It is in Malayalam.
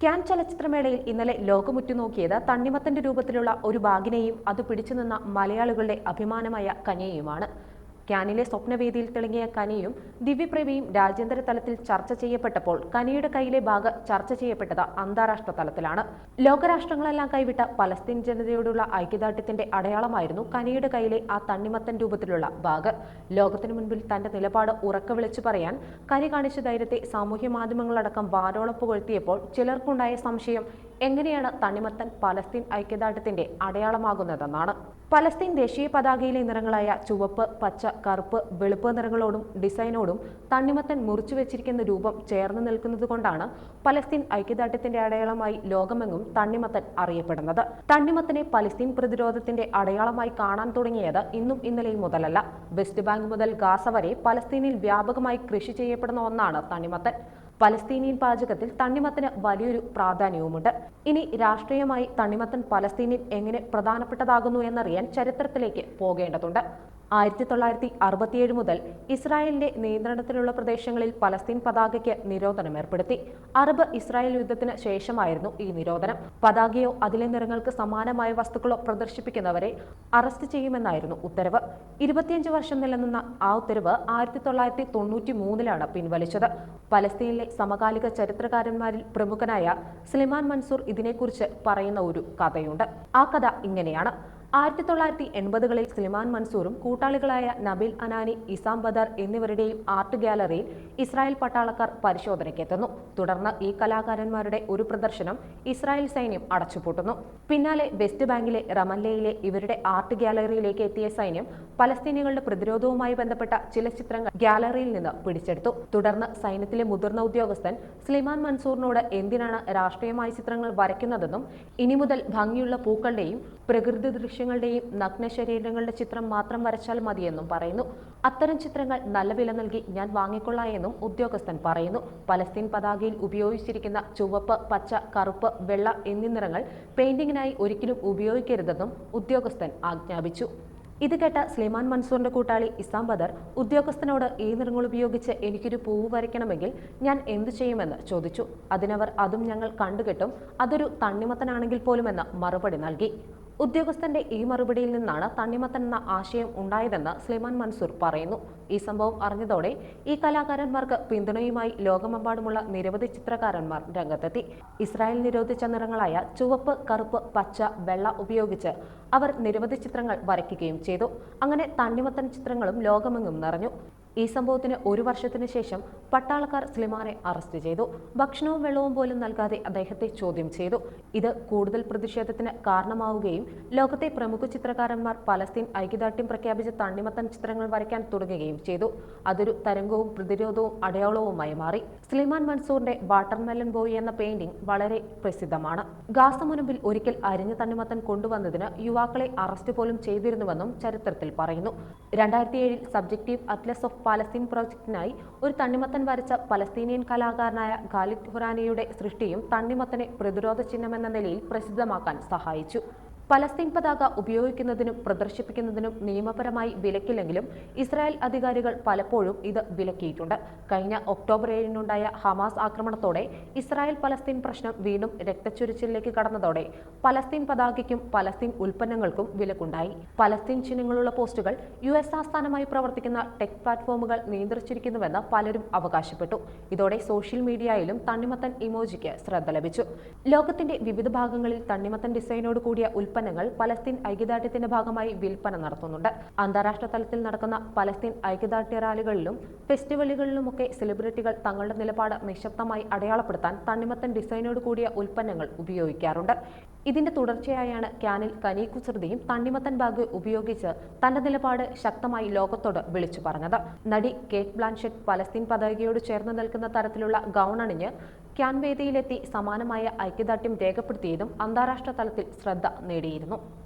ക്യാൻ ചലച്ചിത്രമേളയിൽ ഇന്നലെ ലോകമുറ്റുനോക്കിയത് തണ്ണിമത്തന്റെ രൂപത്തിലുള്ള ഒരു ബാഗിനെയും അത് പിടിച്ചുനിന്ന മലയാളികളുടെ അഭിമാനമായ കനിയെയുമാണ് ക്യാനിലെ സ്വപ്നവേദിയിൽ തിളങ്ങിയ കനിയും ദിവ്യപ്രേമിയും രാജ്യാന്തര തലത്തിൽ ചർച്ച ചെയ്യപ്പെട്ടപ്പോൾ കനിയുടെ കയ്യിലെ ബാഗ് ചർച്ച ചെയ്യപ്പെട്ടത് അന്താരാഷ്ട്ര തലത്തിലാണ്. ലോകരാഷ്ട്രങ്ങളെല്ലാം കൈവിട്ട പലസ്തീൻ ജനതയോടുള്ള ഐക്യദാർഢ്യത്തിന്റെ അടയാളമായിരുന്നു കനിയുടെ കയ്യിലെ ആ തണ്ണിമത്തൻ രൂപത്തിലുള്ള ബാഗ് ലോകത്തിനു മുൻപിൽ തന്റെ നിലപാട് ഉറക്ക വിളിച്ചു പറയാൻ കനി കാണിച്ച ധൈര്യത്തെ സാമൂഹ്യ മാധ്യമങ്ങളടക്കം വാരോളം പുകഴ്ത്തിയപ്പോൾ ചിലർക്കുണ്ടായ സംശയം എങ്ങനെയാണ് തണ്ണിമത്തൻ പലസ്തീൻ ഐക്യദാർഢ്യത്തിന്റെ അടയാളമാകുന്നതെന്നാണ്. പലസ്തീൻ ദേശീയ പതാകയിലെ നിറങ്ങളായ ചുവപ്പ് പച്ച കറുപ്പ് വെളുപ്പ് നിറങ്ങളോടും ഡിസൈനോടും തണ്ണിമത്തൻ മുറിച്ചു വെച്ചിരിക്കുന്ന രൂപം ചേർന്ന് നിൽക്കുന്നതുകൊണ്ടാണ് പലസ്തീൻ ഐക്യദാർഢ്യത്തിന്റെ അടയാളമായി ലോകമെങ്ങും തണ്ണിമത്തൻ അറിയപ്പെടുന്നത്. തണ്ണിമത്തനെ പലസ്തീൻ പ്രതിരോധത്തിന്റെ അടയാളമായി കാണാൻ തുടങ്ങിയത് ഇന്നും ഇന്നലെയും മുതലല്ല. വെസ്റ്റ് ബാങ്ക് മുതൽ ഗാസ വരെ പലസ്തീനിൽ വ്യാപകമായി കൃഷി ചെയ്യപ്പെടുന്ന ഒന്നാണ് തണ്ണിമത്തൻ. പലസ്തീനിയൻ പാചകത്തിൽ തണ്ണിമത്തിന് വലിയൊരു പ്രാധാന്യവുമുണ്ട്. ഇനി രാഷ്ട്രീയമായി തണ്ണിമത്തൻ പലസ്തീനിൽ എങ്ങനെ പ്രധാനപ്പെട്ടതാകുന്നു എന്നറിയാൻ ചരിത്രത്തിലേക്ക് പോകേണ്ടതുണ്ട്. ആയിരത്തി തൊള്ളായിരത്തി അറുപത്തിയേഴ് മുതൽ ഇസ്രായേലിന്റെ നിയന്ത്രണത്തിലുള്ള പ്രദേശങ്ങളിൽ പലസ്തീൻ പതാകയ്ക്ക് നിരോധനം ഏർപ്പെടുത്തി. അറബ് ഇസ്രായേൽ യുദ്ധത്തിന് ശേഷമായിരുന്നു ഈ നിരോധനം. പതാകയോ അതിലെ നിറങ്ങൾക്ക് സമാനമായ വസ്തുക്കളോ പ്രദർശിപ്പിക്കുന്നവരെ അറസ്റ്റ് ചെയ്യുമെന്നായിരുന്നു ഉത്തരവ്. ഇരുപത്തിയഞ്ച് വർഷം നിലനിന്ന ആ ഉത്തരവ് ആയിരത്തി തൊള്ളായിരത്തി തൊണ്ണൂറ്റി മൂന്നിലാണ് പിൻവലിച്ചത്. പലസ്തീനിലെ സമകാലിക ചരിത്രകാരന്മാരിൽ പ്രമുഖനായ സ്ലിമാൻ മൻസൂർ ഇതിനെക്കുറിച്ച് പറയുന്ന ഒരു കഥയുണ്ട്. ആ കഥ ഇങ്ങനെയാണ്. ആയിരത്തി തൊള്ളായിരത്തി എൺപതുകളിൽ സുലിമാൻ മൻസൂറും കൂട്ടാളികളായ നബിൽ അനാനി ഇസാം ബദർ എന്നിവരുടെയും ആർട്ട് ഗാലറിയിൽ ഇസ്രായേൽ പട്ടാളക്കാർ പരിശോധനയ്ക്കെത്തുന്നു. തുടർന്ന് ഈ കലാകാരന്മാരുടെ ഒരു പ്രദർശനം ഇസ്രായേൽ സൈന്യം അടച്ചുപൂട്ടുന്നു. പിന്നാലെ വെസ്റ്റ് ബാങ്കിലെ റമല്ലയിലെ ഇവരുടെ ആർട്ട് ഗാലറിയിലേക്ക് എത്തിയ സൈന്യം പലസ്തീനികളുടെ പ്രതിരോധവുമായി ബന്ധപ്പെട്ട ചില ചിത്രങ്ങൾ ഗാലറിയിൽ നിന്ന് പിടിച്ചെടുത്തു. തുടർന്ന് സൈന്യത്തിലെ മുതിർന്ന ഉദ്യോഗസ്ഥൻ സ്ലിമാൻ മൻസൂറിനോട് എന്തിനാണ് രാഷ്ട്രീയമായ ചിത്രങ്ങൾ വരയ്ക്കുന്നതെന്നും ഇനി മുതൽ ഭംഗിയുള്ള പൂക്കളുടെയും പ്രകൃതി ദൃശ്യങ്ങളുടെയും നഗ്ന ശരീരങ്ങളുടെ ചിത്രം മാത്രം വരച്ചാൽ മതിയെന്നും പറയുന്നു. അത്തരം ചിത്രങ്ങൾ നല്ല വില നൽകി ഞാൻ വാങ്ങിക്കൊള്ളാം എന്നും ഉദ്യോഗസ്ഥൻ പറയുന്നു. പലസ്തീൻ പതാകയിൽ ഉപയോഗിച്ചിരിക്കുന്ന ചുവപ്പ് പച്ച കറുപ്പ് വെള്ള എന്നീ നിറങ്ങൾ പെയിന്റിങ്ങിനായി ഒരിക്കലും ഉപയോഗിക്കരുതെന്നും ഉദ്യോഗസ്ഥൻ ആജ്ഞാപിച്ചു. ഇത് കേട്ട സ്ലിമാൻ മൻസൂറിന്റെ കൂട്ടാളി ഇസാം ബദർ ഉദ്യോഗസ്ഥനോട് ഈ നിറങ്ങൾ ഉപയോഗിച്ച് എനിക്കൊരു പൂവ് വരയ്ക്കണമെങ്കിൽ ഞാൻ എന്തു ചെയ്യുമെന്ന് ചോദിച്ചു. അതിനവർ അതും ഞങ്ങൾ കണ്ടുകെട്ടും. അതൊരു തണ്ണിമത്തനാണെങ്കിൽ പോലുമെന്ന് മറുപടി നൽകി. ഉദ്യോഗസ്ഥന്റെ ഈ മറുപടിയിൽ നിന്നാണ് തണ്ണിമത്തൻ എന്ന ആശയം ഉണ്ടായതെന്ന് സ്ലിമാൻ മൻസൂർ പറയുന്നു. ഈ സംഭവം അറിഞ്ഞതോടെ ഈ കലാകാരന്മാർക്ക് പിന്തുണയുമായി ലോകമെമ്പാടുമുള്ള നിരവധി ചിത്രകാരന്മാർ രംഗത്തെത്തി. ഇസ്രായേൽ നിരോധിച്ച നിറങ്ങളായ ചുവപ്പ് കറുപ്പ് പച്ച വെള്ള ഉപയോഗിച്ച് അവർ നിരവധി ചിത്രങ്ങൾ വരയ്ക്കുകയും ചെയ്തു. അങ്ങനെ തണ്ണിമത്തൻ ചിത്രങ്ങളും ലോകമെങ്ങും നിറഞ്ഞു. ഈ സംഭവത്തിന് ഒരു വർഷത്തിന് ശേഷം പട്ടാളക്കാർ സ്ലിമാനെ അറസ്റ്റ് ചെയ്തു. ഭക്ഷണവും വെള്ളവും പോലും നൽകാതെ അദ്ദേഹത്തെ ചോദ്യം ചെയ്തു. ഇത് കൂടുതൽ പ്രതിഷേധത്തിന് കാരണമാവുകയും ലോകത്തെ പ്രമുഖ ചിത്രകാരന്മാർ പലസ്തീൻ ഐക്യദാർഢ്യം പ്രഖ്യാപിച്ച തണ്ണിമത്തൻ ചിത്രങ്ങൾ വരയ്ക്കാൻ തുടങ്ങുകയും ചെയ്തു. അതൊരു തരംഗവും പ്രതിരോധവും അടയാളവുമായി മാറി. സ്ലിമാൻ മൻസൂറിന്റെ വാട്ടർമെലൻ ബോയ് എന്ന പെയിന്റിംഗ് വളരെ പ്രസിദ്ധമാണ്. ഗാസ മുൻപിൽ ഒരിക്കൽ അരിഞ്ഞ തണ്ണിമത്തൻ കൊണ്ടുവന്നതിന് യുവാക്കളെ അറസ്റ്റ് പോലും ചെയ്തിരുന്നുവെന്നും ചരിത്രത്തിൽ പറയുന്നു. രണ്ടായിരത്തി ഏഴിൽ സബ്ജക്റ്റീവ് അറ്റ്ലസ് ഓഫ് പാലസ്തീൻ പ്രോജക്റ്റിനായി ഒരു തണ്ണിമത്തൻ വരച്ച പലസ്തീനിയൻ കലാകാരനായ ഖാലിദ് ഖുറാനിയുടെ സൃഷ്ടിയും തണ്ണിമത്തനെ പ്രതിരോധ ചിഹ്നമെന്ന നിലയിൽ പ്രസിദ്ധമാക്കാൻ സഹായിച്ചു. പലസ്തീൻ പതാക ഉപയോഗിക്കുന്നതിനും പ്രദർശിപ്പിക്കുന്നതിനും നിയമപരമായി വിലക്കില്ലെങ്കിലും ഇസ്രായേൽ അധികാരികൾ പലപ്പോഴും ഇത് വിലക്കിയിട്ടുണ്ട്. കഴിഞ്ഞ ഒക്ടോബർ ഏഴിനുണ്ടായ ഹമാസ് ആക്രമണത്തോടെ ഇസ്രായേൽ പലസ്തീൻ പ്രശ്നം വീണ്ടും രക്തച്ചൊരിച്ചിലേക്ക് കടന്നതോടെ പലസ്തീൻ പതാകയ്ക്കും പലസ്തീൻ ഉൽപ്പന്നങ്ങൾക്കും വിലക്കുണ്ടായി. പലസ്തീൻ ചിഹ്നങ്ങളുള്ള പോസ്റ്റുകൾ യു എസ് ആസ്ഥാനമായി പ്രവർത്തിക്കുന്ന ടെക് പ്ലാറ്റ്ഫോമുകൾ നിയന്ത്രിച്ചിരിക്കുന്നുവെന്ന് പലരും അവകാശപ്പെട്ടു. ഇതോടെ സോഷ്യൽ മീഡിയയിലും തണ്ണിമത്തൻ ഇമോജിക്ക് ശ്രദ്ധ ലഭിച്ചു. ലോകത്തിന്റെ വിവിധ ഭാഗങ്ങളിൽ തണ്ണിമത്തൻ ഡിസൈനോട് കൂടിയ ഉൽപ്പന്നങ്ങൾ പലസ്തീൻ ഐക്യദാർഢ്യത്തിന്റെ ഭാഗമായി വിൽപ്പന നടത്തുന്നുണ്ട്. അന്താരാഷ്ട്ര തലത്തിൽ നടക്കുന്ന പലസ്തീൻ ഐക്യദാർഢ്യ റാലികളിലും ഫെസ്റ്റിവലുകളിലുമൊക്കെ സെലിബ്രിറ്റികൾ തങ്ങളുടെ നിലപാട് നിശബ്ദമായി അടയാളപ്പെടുത്താൻ തണ്ണിമത്തൻ ഡിസൈനോട് കൂടിയ ഉൽപ്പന്നങ്ങൾ ഉപയോഗിക്കാറുണ്ട്. ഇതിന്റെ തുടർച്ചയായാണ് ക്യാനിൽ കനി കുസൃതിയും തണ്ണിമത്തൻ ബാഗ് ഉപയോഗിച്ച് തന്റെ നിലപാട് ശക്തമായി ലോകത്തോട് വിളിച്ചു പറഞ്ഞത്. നടി കേറ്റ് ബ്ലാൻഷെറ്റ് പലസ്തീൻ പതാകയോട് ചേർന്ന് നിൽക്കുന്ന തരത്തിലുള്ള ഗൗൺ അണിഞ്ഞ് ക്യാൻ വേദിയിലെത്തി സമാനമായ ഐക്യദാർഢ്യം രേഖപ്പെടുത്തിയതും അന്താരാഷ്ട്ര തലത്തിൽ ശ്രദ്ധ നേടിയിരുന്നു.